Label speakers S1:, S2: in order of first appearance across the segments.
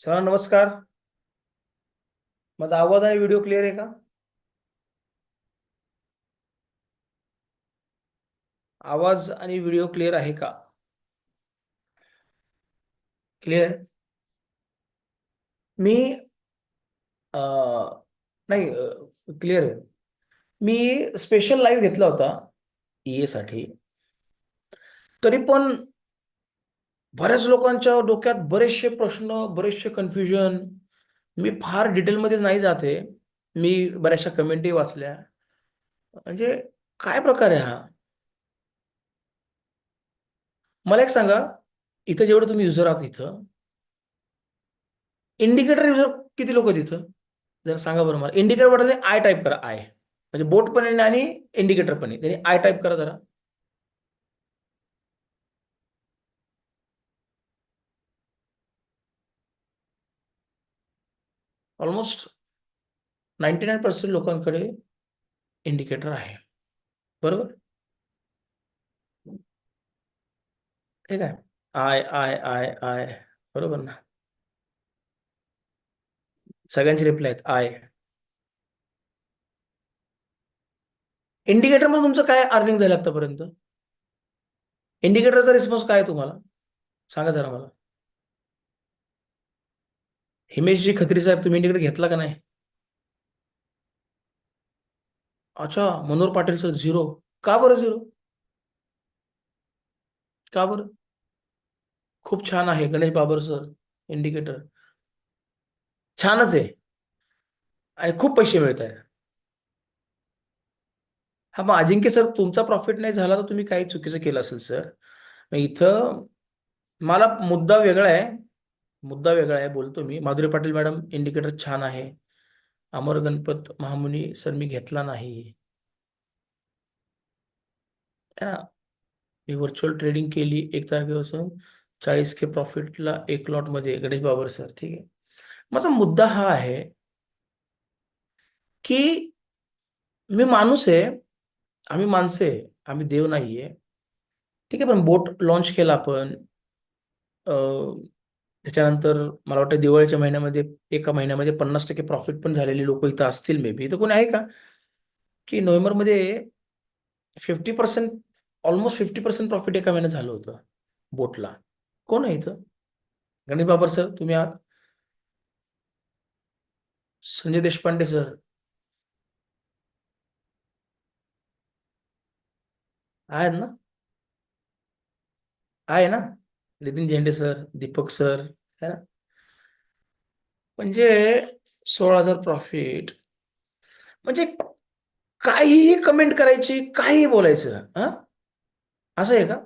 S1: Sir नमस्कार. माझा आवाज आणि व्हिडिओ क्लिअर आहे का? आवाज आणि व्हिडिओ क्लिअर आहे का? क्लिअर मी नाही क्लिअर आहे. मी स्पेशल लाईव्ह घेतला होता EA साठी. तरी पण बऱ्याच लोकांच्या डोक्यात बरेचसे प्रश्न बरेचसे कन्फ्युजन मी फार डिटेलमध्ये नाही जाते. मी बऱ्याचशा कमेंटही वाचल्या. म्हणजे काय प्रकार आहे हा? मला एक सांगा. इथं जेवढं तुम्ही युजर आहात इथं. इंडिकेटर युजर किती लोक आहेत इथं? जर सांगा बरं मला. इंडिकेटर वाटलं आय टाईप करा. आय म्हणजे बोट पण आहे आणि इंडिकेटर पण आहे. त्यांनी आय टाईप करा जरा. ऑलमोस्ट नाईन्टी नाईन पर्सेंट लोकांकडे इंडिकेटर आहे. बरोबर? ठीक आहे आय आय आय आय बरोबर ना? सगळ्यांचे रिप्लाय आहेत. आय इंडिकेटरमध्ये तुमचं काय अर्निंग झालं आतापर्यंत? इंडिकेटरचा रिस्पॉन्स काय तुम्हाला? सांगा जरा मला. हिमेशजी खत्री साहेब तुम्ही इंडिकेटर घेतला का नाही? अच्छा मनोहर पाटील सर झिरो का बरं झिरो का बरं? खूप छान आहे गणेश बाबर सर इंडिकेटर छानच आहे. आणि खूप पैसे मिळत आहेत. हा मग अजिंक्य सर तुमचा प्रॉफिट नाही झाला तर तुम्ही काही चुकीचं केलं असेल सर इथं मला मुद्दा वेगळा आहे. मुद्दा वेगळा आहे बोलतो मी. माधुरी पाटील मॅडम इंडिकेटर छान आहे. अमर गणपत महामुनी सर मी घेतला नाही. है ना? मी व्हर्च्युअल ट्रेडिंग केली एक तारखेपासून. चाळीस के प्रॉफिटला एक लॉटमध्ये. गणेश बाबर सर ठीक आहे. माझा मुद्दा हा आहे की मी माणूस आहे आम्ही माणसे आम्ही देव नाहीये. ठीक आहे पण बोट लॉन्च केला आपण. त्याच्यानंतर मला वाटतं दिवाळीच्या महिन्यामध्ये एका महिन्यामध्ये पन्नास टक्के प्रॉफिट पण झालेली लोक इथं असतील मे बी इथं कोणी आहे का? की नोव्हेंबरमध्ये fifty percent almost fifty percent profit एका महिन्यात झालं होतं बोटला. कोण आहे इथं? गणेश बाबर सर तुम्ही आहात? संजय देशपांडे सर. आहेत ना? आहे ना? नितीन झेंडे सर दीपक सर है ना? म्हणजे सोळा हजार प्रॉफिट म्हणजे काहीही कमेंट करायची काहीही बोलायचं हा? असं आहे का?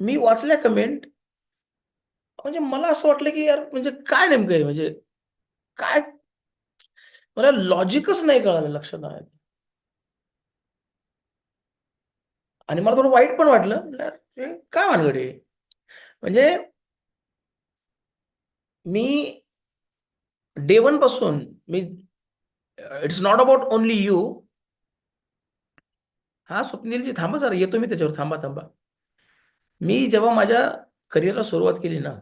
S1: मी वाचल्या कमेंट म्हणजे मला असं वाटलं की यार म्हणजे काय नेमकं आहे? म्हणजे काय? मला लॉजिकच नाही कळालं लक्षात आलं आणि मला थोडं वाईट पण वाटलं. काय मानगडे म्हणजे मी डे वनपासून मी it's not about only you हा स्वप्नीलजी थांबा जरा येतो मी त्याच्यावर थांबा थांबा. मी जेव्हा माझ्या करिअरला सुरुवात केली ना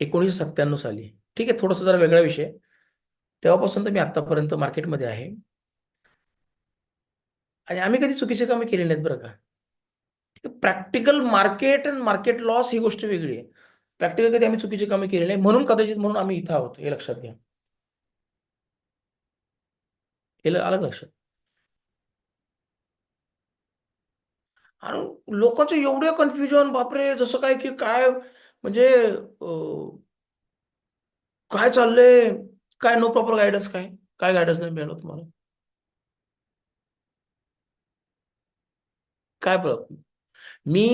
S1: एकोणीसशे सत्त्याण्णव साली ठीक आहे थोडासा जरा वेगळा विषय. तेव्हापासून तर मी आतापर्यंत मार्केटमध्ये आहे. आणि आम्ही कधी चुकीचे कामे केले नाहीत बरं का? Practical market and market loss ही गोष्ट वेगळी आहे. प्रॅक्टिकल कधी आम्ही चुकीची कामे केली नाही म्हणून कदाचित म्हणून आम्ही इथं आहोत हे लक्षात घ्या. हे आलं लक्षात? आणि लोकांचं एवढं कन्फ्युजन बापरे जसं काय की काय म्हणजे काय चाललंय? काय नो प्रॉपर गायडन्स काय? काय गायडन्स नाही मिळालं तुम्हाला? काय प्रॉब्लेम? मी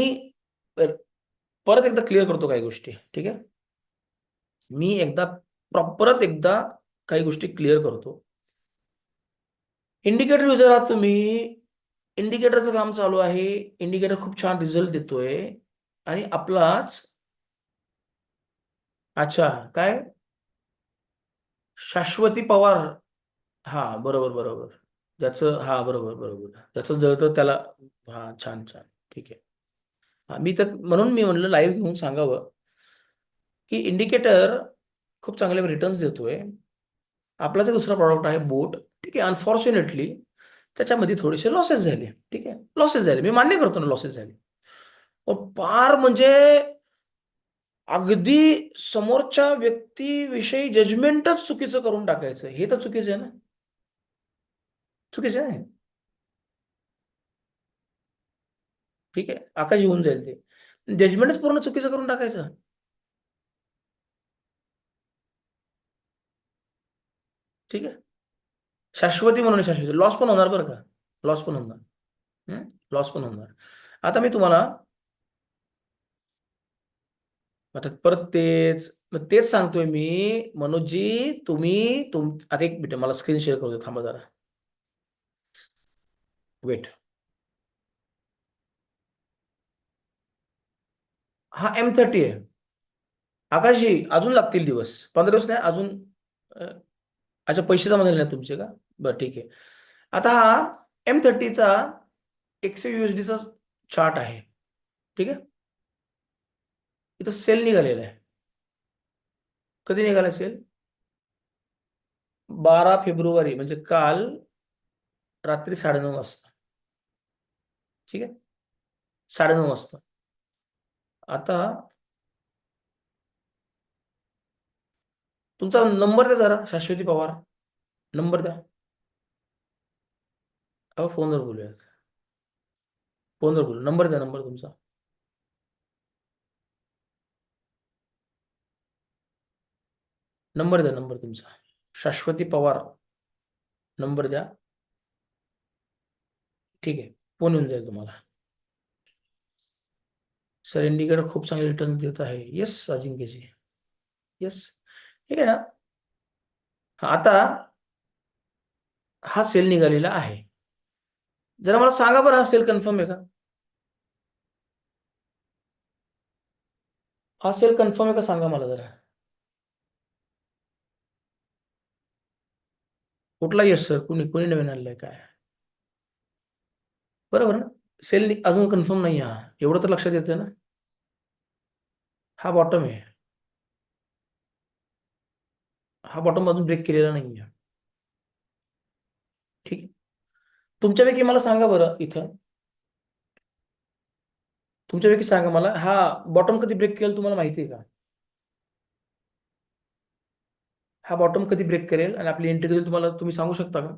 S1: परत एकदा क्लिअर करतो काही गोष्टी ठीक आहे? मी एकदा परत एकदा काही गोष्टी क्लिअर करतो. इंडिकेटर युजर आहात तुम्ही. इंडिकेटरचं काम चालू आहे. इंडिकेटर खूप छान रिझल्ट देतोय. आणि आपलाच अच्छा काय? शाश्वती पवार. हा बरोबर बरोबर. ज्याचं हा बरोबर बरोबर. ज्याचं जळतं त्याला हा छान छान. ठीक आहे. मी तर म्हणून मी म्हणलं लाईव्ह घेऊन सांगावं की इंडिकेटर खूप चांगले रिटर्न्स देतोय. आपला जो दुसरा प्रॉडक्ट आहे बोट ठीक आहे अनफॉर्च्युनेटली त्याच्यामध्ये थोडेसे लॉसेस झाले. ठीक आहे लॉसेस झाले. मी मान्य करतो ना लॉसेस झाले. पार म्हणजे अगदी समोरच्या व्यक्तीविषयी जजमेंटच चुकीचं करून टाकायचं. हे तर चुकीचं आहे ना? चुकीचं आहे. ठीक आहे? आकाश येऊन जाईल ते. जजमेंटच पूर्ण चुकीचं करून टाकायचं. ठीक आहे? शाश्वती म्हणून शाश्वती. लॉस पण होणार बरं का? लॉस पण होणार. लॉस पण होणार. आता मी तुम्हाला आता परत तेच मग तेच सांगतोय मी. मनोजजी तुम्ही तुम आता एक मिनिट मला स्क्रीन शेअर करू दे थांबा जरा. वेट हा एम थर्टी आहे. आकाशजी अजून लागतील दिवस. पंधरा दिवस नाही अजून अच्छा पैसे जमा झाले नाही तुमचे का? बरं ठीक आहे. आता हा एम थर्टीचा एकशे चा चार्ट आहे. ठीक आहे? इथं सेल निघालेला आहे. कधी निघाला सेल बारा फेब्रुवारी म्हणजे काल रात्री साडेनऊ वाजता. ठीक आहे? साडेनऊ वाजता. आता तुमचा नंबर द्या जरा शाश्वती पवार. नंबर द्या. अहो फोनवर बोलूयात. फोनवर बोलू. नंबर द्या नंबर तुमचा. नंबर द्या नंबर तुमचा. शाश्वती पवार. नंबर द्या. ठीक आहे. फोन येऊन जाईल तुम्हाला. सर इंडिकेटर खूप चांगले रिटर्न देत आहे. येस अजिंक्यजी. येस ठीक आहे ना. आता हा सेल निघालेला आहे. जरा मला सांगा बरं हा सेल कन्फर्म आहे का? हा सेल कन्फर्म आहे का सांगा मला जरा. कुठला येस सर कुणी कुणी नवीन आणलंय काय? बरोबर ना? सेल अजून कन्फर्म नाही हा. एवढं तर लक्षात येतं ना? हा बॉटम आहे. हा बॉटम अजून ब्रेक केलेला नाही आहे. ठीक तुमच्यापैकी मला सांगा बरं इथं. तुमच्यापैकी सांगा मला. हा बॉटम कधी ब्रेक केलं तुम्हाला माहिती आहे का? हा बॉटम कधी ब्रेक करेल आणि आपली एंट्री कधी तुम्हाला तुम्ही सांगू शकता का?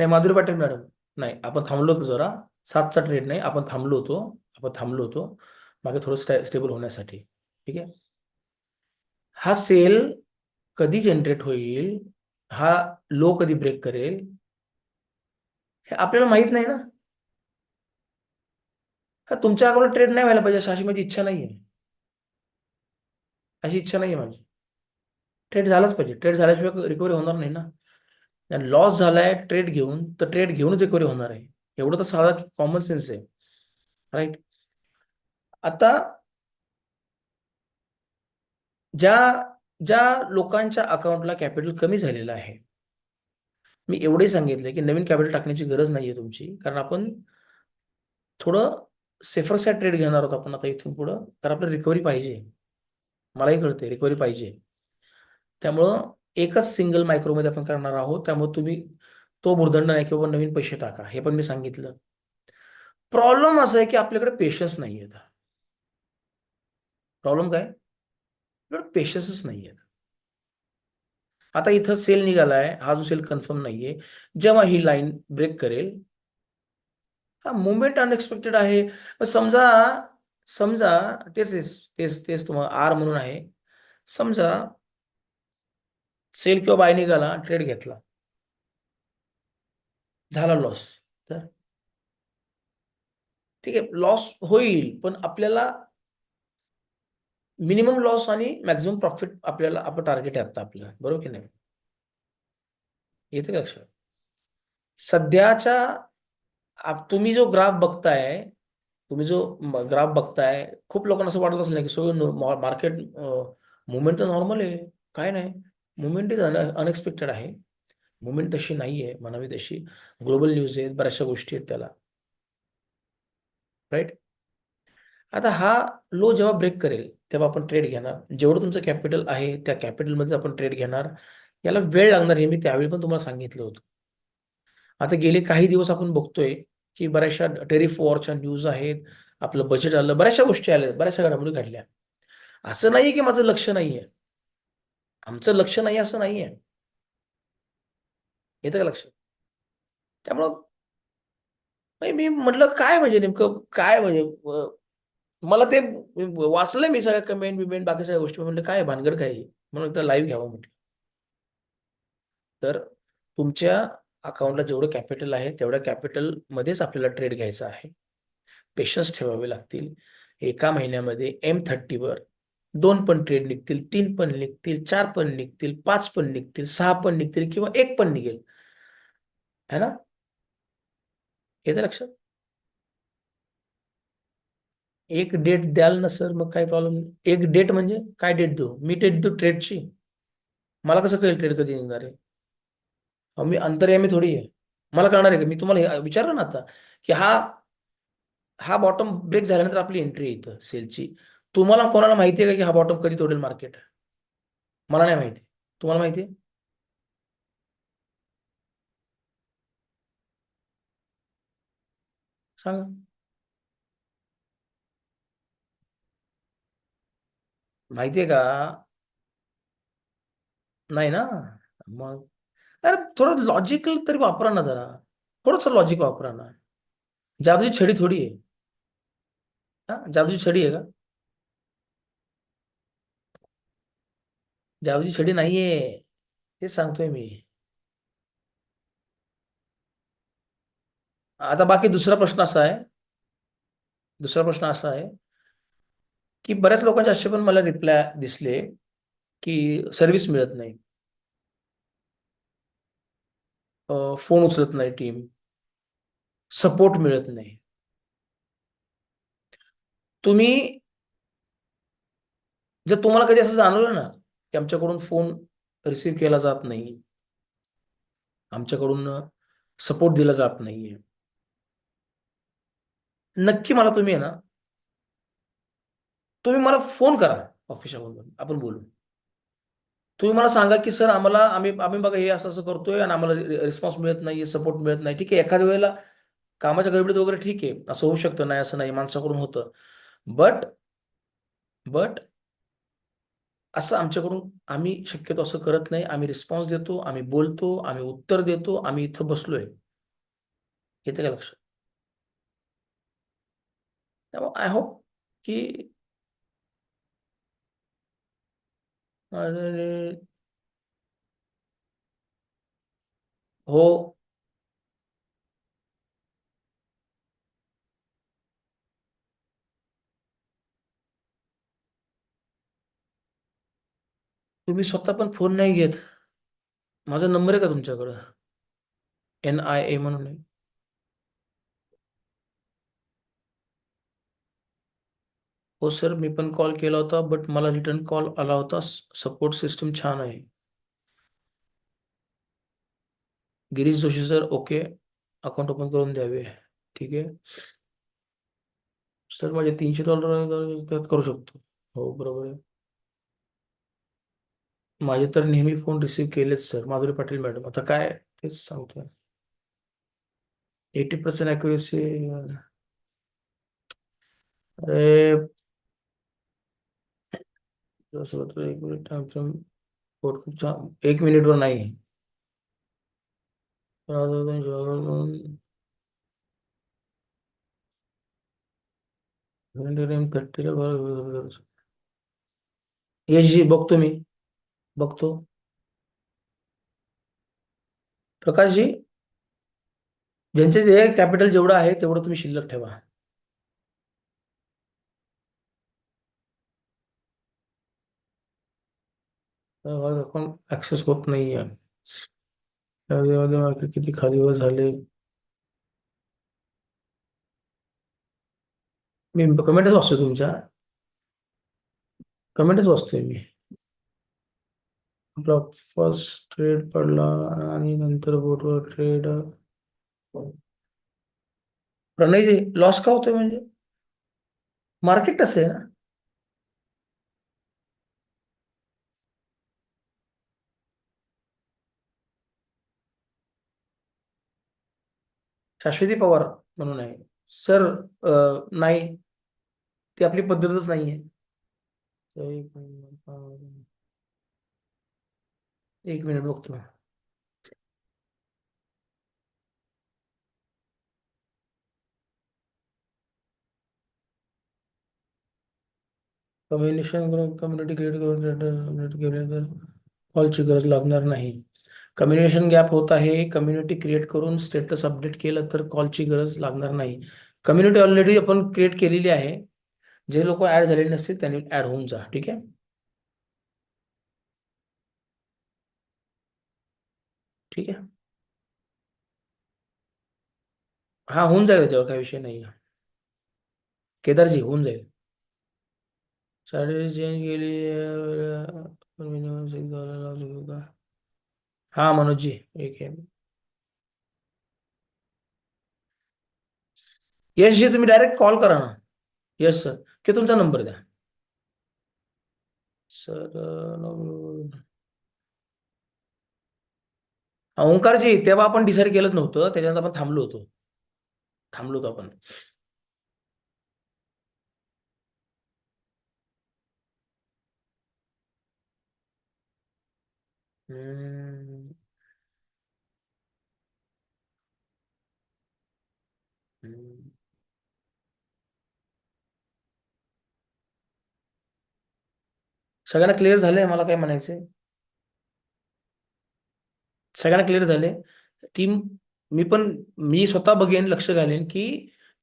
S1: नाही माधुरी पाटील मॅडम नाही आपण थांबलो होतो जरा. सातचा ट्रेड नाही आपण थांबलो होतो. आपण थांबलो होतो. मागे थोडं स्टे स्टेबल होण्यासाठी. ठीक आहे? हा सेल कधी जनरेट होईल? हा लो कधी ब्रेक करेल? हे आपल्याला माहीत नाही ना. हा तुमच्या अकाउंट ट्रेड नाही व्हायला पाहिजे अशी माझी इच्छा नाहीये. अशी इच्छा नाहीये माझी. ट्रेड झालाच पाहिजे. ट्रेड झाल्याशिवाय रिकव्हरी होणार नाही ना. लॉस झालाय ट्रेड घेऊन तर ट्रेड घेऊनच रिकव्हरी होणार आहे. एवढं तर साधा कॉमन सेन्स आहे. राईट आता ज्या ज्या लोकांच्या अकाउंटला कॅपिटल कमी झालेलं आहे मी एवढे सांगितले की नवीन कॅपिटल टाकण्याची गरज नाहीये तुमची. कारण आपण थोडं सेफर साईड ट्रेड घेणार आहोत आपण आता इथून पुढं. कारण आपल्याला रिकव्हरी पाहिजे. मलाही कळते रिकव्हरी पाहिजे. त्यामुळं एकच सिंगल मायक्रोमध्ये आपण करणार आहोत त्यामुळे तुम्ही तो भुर्दंड नाही किंवा नवीन पैसे टाका हे पण मी सांगितलं. प्रॉब्लेम असं आहे की आपल्याकडे पेशन्स नाही आहेत प्रॉब्लेम काय? पेशन्सच नाही आहेत आता इथं सेल निघालाय हा जो सेल कन्फर्म नाहीये जेव्हा ही लाईन ब्रेक करेल हा मुवमेंट अनएक्सपेक्टेड आहे. समजा समजा तेच तेच तेच तुम्हाला आर म्हणून आहे. समजा सेल किंवा बाय निघाला ट्रेड घेतला. झाला लॉस तर? ठीक आहे लॉस होईल पण आपल्याला मिनिमम लॉस आणि मॅक्झिमम प्रॉफिट आपल्याला आपण टार्गेट आहे आता आपलं. बरोबर की नाही? येते का लक्षात? सध्याच्या तुम्ही जो ग्राफ बघताय तुम्ही जो ग्राफ बघताय खूप लोकांना असं वाटत असलं की सो मार्केट मुवमेंट तर नॉर्मल आहे. काय नाही. मुवमेंट इज अन अनएक्सपेक्टेड आहे. मुवमेंट तशी नाही आहे म्हणावी तशी. ग्लोबल न्यूज आहेत बऱ्याचशा गोष्टी आहेत त्याला. राईट आता हा लो जेव्हा ब्रेक करेल तेव्हा आपण ट्रेड घेणार. जेवढं तुमचं कॅपिटल आहे त्या कॅपिटलमध्ये आपण ट्रेड घेणार. याला वेळ लागणार हे मी त्यावेळी पण तुम्हाला सांगितलं होतं. आता गेले काही दिवस आपण बघतोय की बऱ्याचशा टेरिफ वॉरच्या न्यूज आहेत आपलं बजेट आलं बऱ्याचशा गोष्टी आल्या बऱ्याचशा घडामोडी घडल्या. असं नाहीये की माझं लक्ष नाहीये. आमचं लक्ष नाही असं नाहीये. येतं का लक्ष? त्यामुळं मी म्हटलं काय म्हणजे नेमकं? काय म्हणजे? मला ते वाचलंय मी सगळ्या कमेंट बिमेंट बाकी सगळ्या गोष्टी. म्हटलं काय भानगड काय म्हणून एकदा लाईव्ह घ्यावं म्हटलं. तर तुमच्या अकाउंटला जेवढं कॅपिटल आहे तेवढ्या कॅपिटल मध्येच आपल्याला ट्रेड घ्यायचा आहे. पेशन्स ठेवावे लागतील. एका महिन्यामध्ये एम थर्टीवर दोन पण ट्रेड निघतील तीन पण निघतील चार पण निघतील पाच पण निघतील सहा पण निघतील किंवा एक पण निघेल. है ना? येतं लक्षात. एक डेट द्याल ना सर मग काय प्रॉब्लेम एक डेट म्हणजे काय डेट देऊ? मी डेट देऊ ट्रेडची मला कसं कळेल ट्रेड कधी निघणार आहे? मी अंतर्यामी थोडी आहे. मला कळणार आहे का? मी तुम्हाला विचारलं ना आता की हा हा बॉटम ब्रेक झाल्यानंतर आपली एंट्री येतं सेलची तुम्हाला कोणाला माहिती आहे का की हा बॉटम कधी तोडेल मार्केट मला नाही माहिती. तुम्हाला माहिती आहे? सांगा. माहितीये का? नाही ना? मग अरे थोडं लॉजिकल तरी वापरा ना जरा. थोडस लॉजिक वापरा ना. जादूची छडी थोडी आहे. हा? जादूची छडी आहे का? जावजी छडी नाहीये. तेच सांगतोय मी. आता बाकी दुसरा प्रश्न असा आहे. दुसरा प्रश्न असा आहे की बऱ्याच लोकांचे असे पण मला रिप्लाय दिसले की सर्व्हिस मिळत नाही. फोन उचलत नाही टीम सपोर्ट मिळत नाही. तुम्ही जर तुम्हाला कधी असं जाणवलं ना की आमच्याकडून फोन रिसीव्ह केला जात नाही. आमच्याकडून सपोर्ट दिला जात नाहीये. नक्की मला तुम्ही आहे ना तुम्ही मला फोन करा ऑफिसमधून आपण बोलू. तुम्ही मला सांगा की सर आम्हाला आम्ही आम्ही बघा हे असं असं करतोय आणि आम्हाला रिस्पॉन्स मिळत नाही सपोर्ट मिळत नाही. ठीक आहे एखाद्या वेळेला कामाच्या गडबडीत वगैरे ठीक आहे असं होऊ शकतं नाही असं नाही माणसाकडून होतं. बट बट असं आमच्याकडून आम्ही शक्यतो असं करत नाही. आम्ही रिस्पॉन्स देतो आम्ही बोलतो आम्ही उत्तर देतो आम्ही इथं बसलोय. येते का लक्ष त्यामुळे आय होप की हो. तुम्ही स्वतः पण फोन नाही घेत. माझा नंबर आहे का तुमच्याकडं? एन आय ए म्हणून आहे हो सर मी पण कॉल केला होता बट मला रिटर्न कॉल आला होता. सपोर्ट सिस्टम छान आहे. Girish Joshi sir okay. Account open करून द्यावे. ठीक आहे. सर माझे तीनशे डॉलर करू शकतो. हो बरोबर आहे. माझे तर नेहमी फ़ोन रिसीव्ह केलेच सर माधुरी पाटील मॅडम आता काय तेच सांगतोय एटी पर्सेंट अॅक्युरेसी अरे एक मिनिट एक मिनिटवर नाही जी बघतो मी बघतो. प्रकाशजी ज्यांचे जे कॅपिटल जेवढं आहे तेवढं तुम्ही शिल्लक ठेवा. ऍक्सेस होत नाहीये. किती खाली झाले. मी कमेंटच वाचतोय तुमच्या. कमेंटच वाचतोय मी. आपला फ़र्स्ट ट्रेड पडला आणि नंतर बोटवर ट्रेड प्रणयजी लॉस का होतोय म्हणजे? मार्केट आहे ना? शाश्वती पवार म्हणून आहे. सर नाही. ती आपली पद्धतच नाहीये. एक मिनिट बघतो कम्युनिकेशन करून कम्युनिटी क्रिएट करून कम्युनिटी केल्यानंतर कॉलची गरज लागणार नाही. कम्युनिकेशन गॅप होत आहे. कम्युनिटी क्रिएट करून स्टेटस अपडेट केलं तर कॉलची गरज लागणार नाही. कम्युनिटी ऑलरेडी आपण क्रिएट केलेली आहे. जे लोक ऍड झालेले नसतील त्यांनी ऍड होऊन जा. ठीक आहे? ठीक आहे हा, होऊन जाईल त्याच्यावर काही विषय नाही केदारजी होऊन जाईल। स्ट्रॅटेजी चेंज हा मनोजजी एक आहे यश जी, तुम्ही डायरेक्ट कॉल करा ना. यस सर की तुमचा नंबर द्या. सर ओंकारजी तेव्हा आपण डिसाईड केलंच नव्हतं त्याच्यानंतर आपण थांबलो होतो थांबलो होतो आपण हम्म. हम्म. सगळ्यांना क्लिअर झालंय मला काय म्हणायचंय सगळ्यांना क्लिअर झाले. टीम मी पण मी स्वतः बघेन लक्ष घालेन की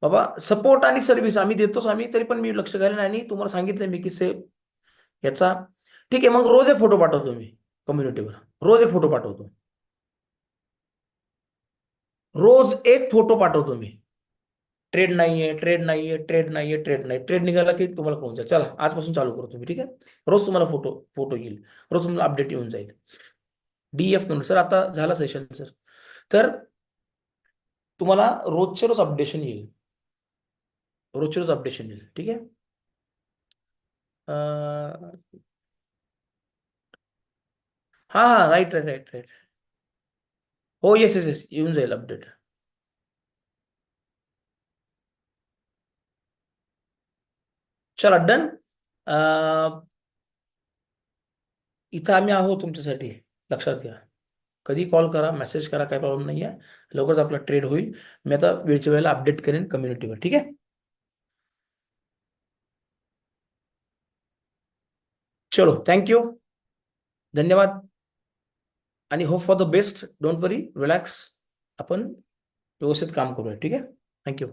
S1: बाबा सपोर्ट आणि सर्व्हिस आम्ही देतोच आम्ही तरी पण मी लक्ष घालेन आणि तुम्हाला सांगितलं मी की से याचा ठीक आहे मग रोज एक फोटो पाठवतो मी कम्युनिटीवर रोज एक फोटो पाठवतो. रोज एक फोटो पाठवतो मी. ट्रेड नाहीये ट्रेड नाहीये ट्रेड नाहीये ट्रेड नाही. ट्रेड निघाला की तुम्हाला कळून जाईल. चला आजपासून चालू करतो मी ठीक आहे? रोज तुम्हाला फोटो फोटो येईल. रोज तुम्हाला अपडेट येऊन जाईल. डीएफ म्हणून. सर आता झाला सेशन सर. तर तुम्हाला रोजचे रोज अपडेशन येईल. रोजचे रोज अपडेशन येईल. ठीक आहे? हा हा राईट राईट राईट राईट हो येस येस येस येऊन जाईल अपडेट चला डन इथं आम्ही आहोत तुमच्यासाठी. लक्षात घ्या. कधी कॉल करा मेसेज करा, काही प्रॉब्लेम नाही आहे. लवकरच आपला ट्रेड होईल. मी आता वेळच्या वेळेला अपडेट करेन कम्युनिटीवर ठीक आहे? चलो थँक्यू धन्यवाद. आणि hope for the best don't worry relax आपण व्यवस्थित काम करूया, ठीक आहे? थँक्यू